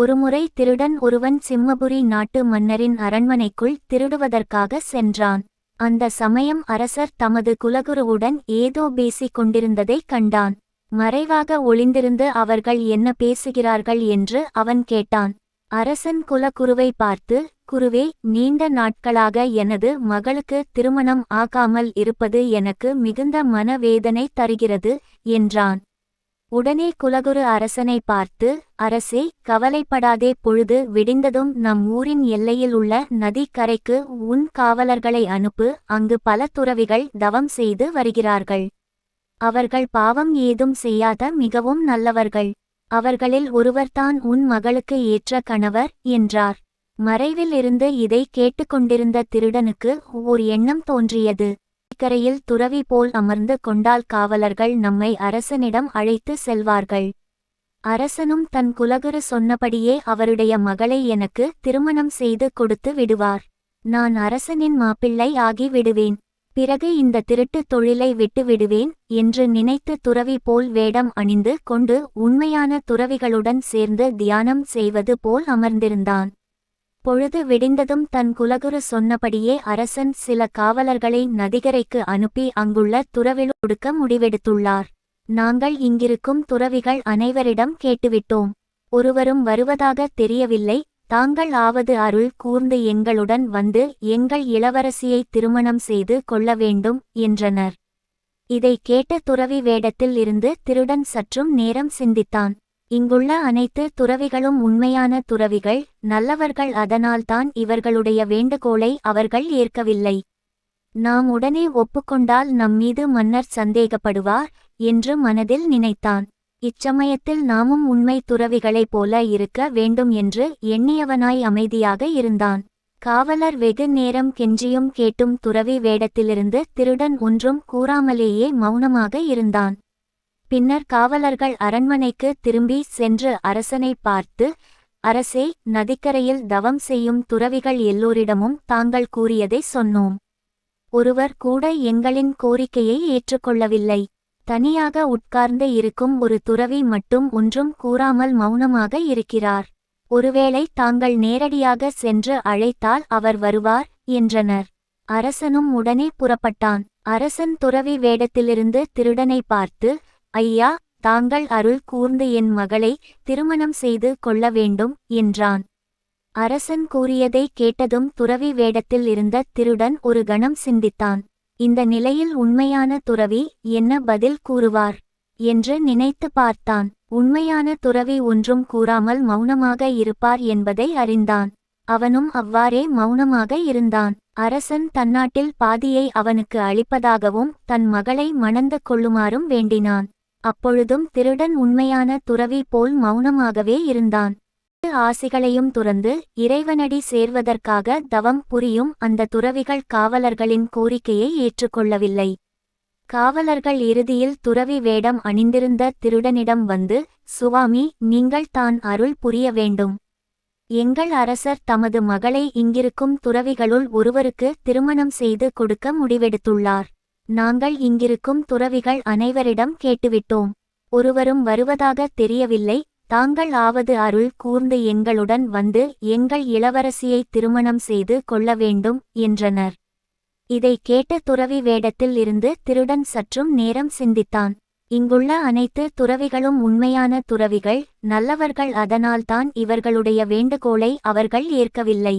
ஒருமுறை திருடன் ஒருவன் சிம்மபுரி நாட்டு மன்னரின் அரண்மனைக்குள் திருடுவதற்காக சென்றான். அந்த சமயம் அரசர் தமது குலகுருவுடன் ஏதோ பேசிக் கொண்டிருந்ததைக் கண்டான். மறைவாக ஒளிந்திருந்து அவர்கள் என்ன பேசுகிறார்கள் என்று அவன் கேட்டான். அரசன் குலகுருவை பார்த்து குருவே நீண்ட நாட்களாக எனது மகளுக்கு திருமணம் ஆகாமல் இருப்பது எனக்கு மிகுந்த மனவேதனை தருகிறது என்றான். உடனே குலகுரு அரசனை பார்த்து அரசே கவலைப்படாதே பொழுது விடிந்ததும் நம் ஊரின் எல்லையில் உள்ள நதிக்கரைக்கு உன் காவலர்களை அனுப்பு அங்கு பல துறவிகள் தவம் செய்து வருகிறார்கள். அவர்கள் பாவம் ஏதும் செய்யாத மிகவும் நல்லவர்கள். அவர்களில் ஒருவர்தான் உன் மகளுக்கு ஏற்ற கணவர் என்றார். மறைவில் இருந்து இதை கேட்டுக்கொண்டிருந்த திருடனுக்கு ஓர் எண்ணம் தோன்றியது. கரையில் துறவி போல் அமர்ந்து கொண்டால் காவலர்கள் நம்மை அரசனிடம் அழைத்து செல்வார்கள். அரசனும் தன் குலகுரு சொன்னபடியே அவருடைய மகளை எனக்கு திருமணம் செய்து கொடுத்து விடுவார். நான் அரசனின் மாப்பிள்ளை ஆகி விடுவேன். பிறகு இந்த திருட்டு தொழிலை விட்டு விடுவேன் என்று நினைத்து துறவி போல் வேடம் அணிந்து கொண்டு உண்மையான துறவிகளுடன் சேர்ந்து தியானம் செய்வது போல் அமர்ந்திருந்தான். பொழுது விடிந்ததும் தன் குலகுரு சொன்னபடியே அரசன் சில காவலர்களை நதிகரைக்கு அனுப்பி அங்குள்ள துறவில் கொடுக்க முடிவெடுத்துள்ளார். நாங்கள் இங்கிருக்கும் துறவிகள் அனைவரிடம் கேட்டுவிட்டோம். ஒருவரும் வருவதாக தெரியவில்லை. தாங்கள் ஆவது அருள் கூர்ந்து எங்களுடன் வந்து எங்கள் இளவரசியை திருமணம் செய்து கொள்ள வேண்டும் என்றனர். இதை கேட்ட துறவி வேடத்தில் இருந்து திருடன் சற்றும் நேரம் சிந்தித்தான். இங்குள்ள அனைத்து துறவிகளும் உண்மையான துறவிகள் நல்லவர்கள் அதனால்தான் இவர்களுடைய வேண்டுகோளை அவர்கள் ஏற்கவில்லை. நாம் உடனே ஒப்புக்கொண்டால் நம்மீது மன்னர் சந்தேகப்படுவார் என்று மனதில் நினைத்தான். இச்சமயத்தில் நாமும் உண்மை துறவிகளைப் போல இருக்க வேண்டும் என்று எண்ணியவனாய் அமைதியாக இருந்தான். காவலர் வெகு நேரம் கெஞ்சியும் கேட்டும் துறவி வேடத்திலிருந்து திருடன் ஒன்றும் கூறாமலேயே மௌனமாக இருந்தான். பின்னர் காவலர்கள் அரண்மனைக்கு திரும்பி சென்று அரசனை பார்த்து அரசே நதிக்கரையில் தவம் செய்யும் துறவிகள் எல்லோரிடமும் தாங்கள் கூறியதை சொன்னோம். ஒருவர் கூட எங்களின் கோரிக்கையை ஏற்றுக்கொள்ளவில்லை. தனியாக உட்கார்ந்து இருக்கும் ஒரு துறவி மட்டும் ஒன்றும் கூறாமல் மௌனமாக இருக்கிறார். ஒருவேளை தாங்கள் நேரடியாக சென்று அழைத்தால் அவர் வருவார் என்றனர். அரசனும் உடனே புறப்பட்டான். அரசன் துறவி வேடத்திலிருந்து திருடனை பார்த்து ஐயா தாங்கள் அருள் கூர்ந்து என் மகளை திருமணம் செய்து கொள்ள வேண்டும் என்றான். அரசன் கூறியதை கேட்டதும் துறவி வேடத்தில் இருந்த திருடன் ஒரு கணம் சிந்தித்தான். இந்த நிலையில் உண்மையான துறவி என்ன பதில் கூறுவார்? என்று நினைத்து பார்த்தான். உண்மையான துறவி ஒன்றும் கூறாமல் மௌனமாக இருப்பார் என்பதை அறிந்தான். அவனும் அவ்வாறே மௌனமாக இருந்தான். அரசன் தன்னாட்டில் பாதியை அவனுக்கு அளிப்பதாகவும் தன் மகளை மணந்து கொள்ளுமாறும் வேண்டினான். அப்பொழுதும் திருடன் உண்மையான துறவி போல் மௌனமாகவே இருந்தான். ஆசிகளையும் துறந்து இறைவனடி சேர்வதற்காக தவம் புரியும் அந்த துறவிகள் காவலர்களின் கோரிக்கையை ஏற்றுக்கொள்ளவில்லை. காவலர்கள் இறுதியில் துறவி வேடம் அணிந்திருந்த திருடனிடம் வந்து சுவாமி நீங்கள் தான் அருள் புரிய வேண்டும். எங்கள் அரசர் தமது மகளை இங்கிருக்கும் துறவிகளுள் ஒருவருக்கு திருமணம் செய்து கொடுக்க முடிவெடுத்துள்ளார். நாங்கள் இங்கிருக்கும் துறவிகள் அனைவரிடம் கேட்டுவிட்டோம். ஒருவரும் வருவதாக தெரியவில்லை. தாங்கள் ஆவது அருள் கூர்ந்து எங்களுடன் வந்து எங்கள் இளவரசியை திருமணம் செய்து கொள்ள வேண்டும் என்றனர். இதை கேட்ட துறவி வேடத்தில் இருந்து திருடன் சற்றும் நேரம் சிந்தித்தான். இங்குள்ள அனைத்து துறவிகளும் உண்மையான துறவிகள் நல்லவர்கள் அதனால்தான் இவர்களுடைய வேண்டுகோளை அவர்கள் ஏற்கவில்லை.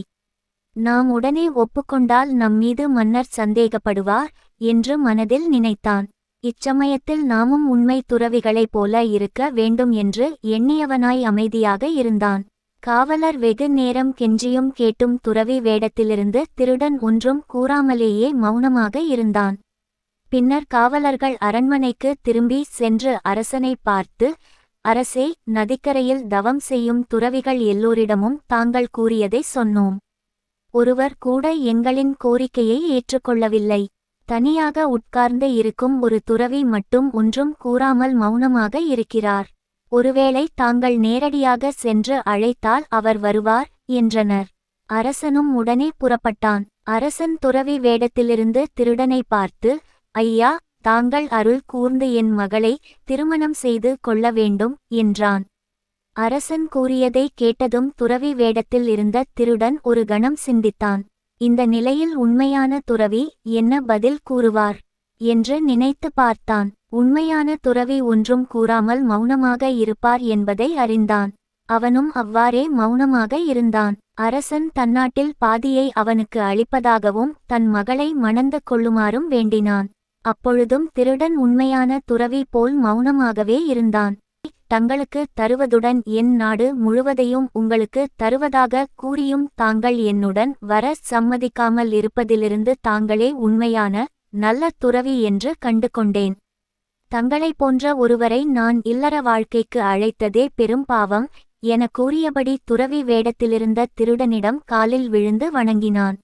நாம் உடனே ஒப்புக்கொண்டால் நம்மீது மன்னர் சந்தேகப்படுவார் என்று மனதில் நினைத்தான். இச்சமயத்தில் நாமும் உண்மை துறவிகளைப் போல இருக்க வேண்டும் என்று எண்ணியவனாய் அமைதியாக இருந்தான். காவலர் வெகு நேரம் கெஞ்சியும் கேட்டும் துறவி வேடத்திலிருந்து திருடன் ஒன்றும் கூறாமலேயே மௌனமாக இருந்தான். பின்னர் காவலர்கள் அரண்மனைக்கு திரும்பி சென்று அரசனை பார்த்து அரசே நதிக்கரையில் தவம் செய்யும் துறவிகள் எல்லோரிடமும் தாங்கள் கூறியதை சொன்னோம். ஒருவர் கூட எங்களின் கோரிக்கையை ஏற்றுக்கொள்ளவில்லை. தனியாக உட்கார்ந்து இருக்கும் ஒரு துறவி மட்டும் ஒன்றும் கூறாமல் மௌனமாக இருக்கிறார். ஒருவேளை தாங்கள் நேரடியாக சென்று அழைத்தால் அவர் வருவார் என்றனர். அரசனும் உடனே புறப்பட்டான். அரசன் துறவி வேடத்திலிருந்து திருடனை பார்த்து ஐயா தாங்கள் அருள் கூர்ந்து என் மகளை திருமணம் செய்து கொள்ள வேண்டும் என்றான். அரசன் கூறியதை கேட்டதும் துறவி வேடத்தில் இருந்த திருடன் ஒரு கணம் சிந்தித்தான். இந்த நிலையில் உண்மையான துறவி என்ன பதில் கூறுவார்? என்று நினைத்து பார்த்தான். உண்மையான துறவி ஒன்றும் கூறாமல் மௌனமாக இருப்பார் என்பதை அறிந்தான். அவனும் அவ்வாறே மௌனமாக இருந்தான். அரசன் தன்னாட்டில் பாதியை அவனுக்கு அளிப்பதாகவும் தன் மகளை மணந்து கொள்ளுமாறும் வேண்டினான். அப்பொழுதும் திருடன் உண்மையான துறவி போல் மௌனமாகவே இருந்தான். தங்களுக்கு தருவதுடன் என் நாடு முழுவதையும் உங்களுக்கு தருவதாக கூறியும் தாங்கள் என்னுடன் வர சம்மதிக்காமல் இருப்பதிலிருந்து தாங்களே உண்மையான நல்ல துறவி என்று கண்டு கொண்டேன் தங்களைப் போன்ற ஒருவரை நான் இல்லற வாழ்க்கைக்கு அழைத்ததே பெரும் பாவம் என கூறியபடி துறவி வேடத்திலிருந்த திருடனிடம் காலில் விழுந்து வணங்கினான்.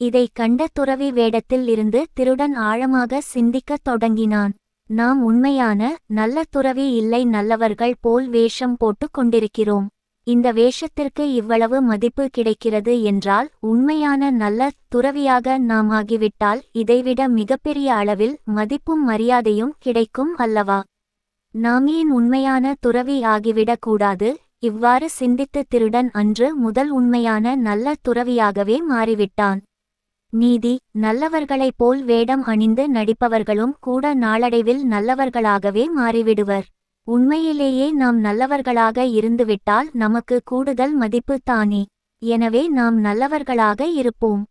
இதைக் கண்ட துறவி வேடத்தில் இருந்து திருடன் ஆழமாக சிந்திக்கத் தொடங்கினான். நாம் உண்மையான நல்ல துறவி இல்லை நல்லவர்கள் போல் வேஷம் போட்டுக் கொண்டிருக்கிறோம். இந்த வேஷத்திற்கு இவ்வளவு மதிப்பு கிடைக்கிறது என்றால் உண்மையான நல்ல துறவியாக நாம் ஆகிவிட்டால் இதைவிட மிகப்பெரிய அளவில் மதிப்பும் மரியாதையும் கிடைக்கும் அல்லவா? நாம் ஏன் உண்மையான துறவி ஆகிவிடக் கூடாது? இவ்வாறு சிந்தித்து திருடன் அன்று முதல் உண்மையான நல்ல துறவியாகவே மாறிவிட்டான். நீதி நல்லவர்களைப் போல் வேடம் அணிந்து நடிப்பவர்களும் கூட நாளடைவில் நல்லவர்களாகவே மாறிவிடுவர். உண்மையிலேயே நாம் நல்லவர்களாக இருந்துவிட்டால் நமக்கு கூடுதல் மதிப்பு தானே. எனவே நாம் நல்லவர்களாக இருப்போம்.